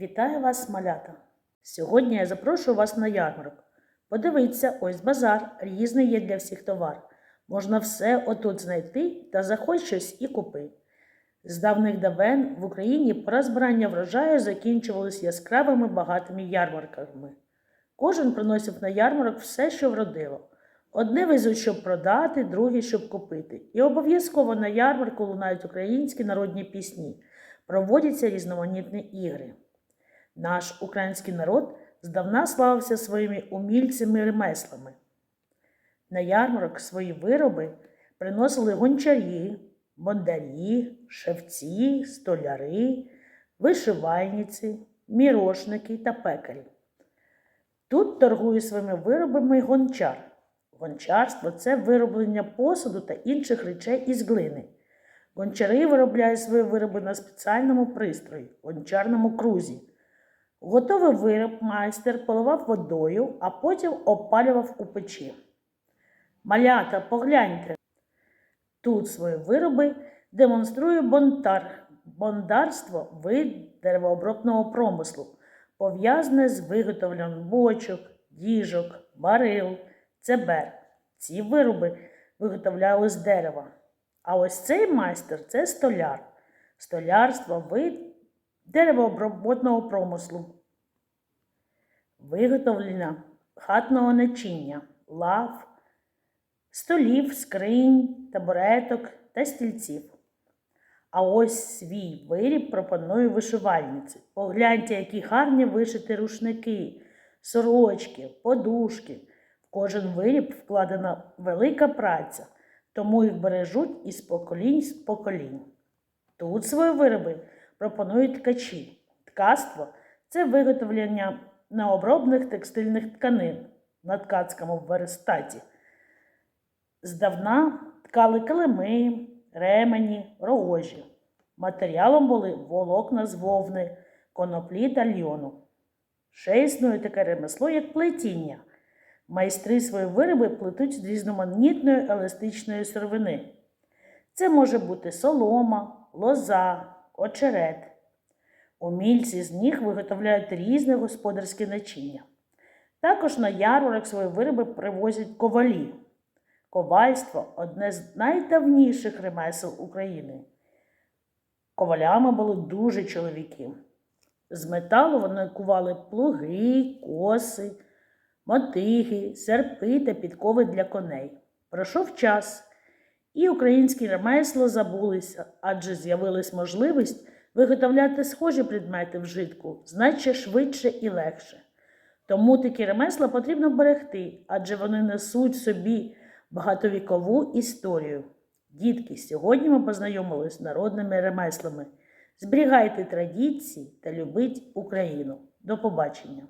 Вітаю вас, малята! Сьогодні я запрошую вас на ярмарок. Подивіться, ось базар, різний є для всіх товар. Можна все отут знайти та заходь щось і купи. З давних давен в Україні пора збирання врожаю закінчувалось яскравими багатими ярмарками. Кожен приносив на ярмарок все, що вродило. Одне везуть, щоб продати, друге, щоб купити. І обов'язково на ярмарку лунають українські народні пісні, проводяться різноманітні ігри. Наш український народ здавна славився своїми умільцями ремеслами. На ярмарок свої вироби приносили гончарі, бондарі, шевці, столяри, вишивальниці, мірошники та пекарі. Тут торгує своїми виробами гончар. Гончарство це вироблення посуду та інших речей із глини. Гончари виробляють свої вироби на спеціальному пристрої гончарному крузі. Готовий вироб майстер поливав водою, а потім опалював у печі. Малята, погляньте. Тут свої вироби демонструє бонтар. Бондарство вид деревообробного промислу, пов'язане з виготовленням бочок, діжок, барил, цебер. Ці вироби виготовляли з дерева. А ось цей майстер це столяр. Столярство вид деревообробного промислу. Виготовлення хатного начиння, лав, столів, скринь, табуреток та стільців. А ось свій виріб пропоную вишивальниці. Погляньте, які гарні вишиті рушники, сорочки, подушки. В кожен виріб вкладена велика праця, тому їх бережуть із поколінь з поколінь. Тут свої вироби пропонують ткачі. Ткацтво це виготовлення необробних текстильних тканин на ткацькому верстаті. Здавна ткали килими, ремені, рогожі. Матеріалом були волокна з вовни, коноплі та льону. Ще існує таке ремесло, як плетіння. Майстри свої вироби плетуть з різноманітної еластичної сировини. Це може бути солома, лоза, очерет. Умільці з них виготовляють різне господарське начиння. Також на ярмарок свої вироби привозять ковалі. Ковальство одне з найдавніших ремесел України. Ковалями були дуже чоловіки. З металу вони кували плуги, коси, мотиги, серпи та підкови для коней. Пройшов час, і українські ремесла забулися, адже з'явилась можливість виготовляти схожі предмети вжитку значно швидше і легше. Тому такі ремесла потрібно берегти, адже вони несуть собі багатовікову історію. Дітки, сьогодні ми познайомилися з народними ремеслами. Зберігайте традиції та любіть Україну. До побачення!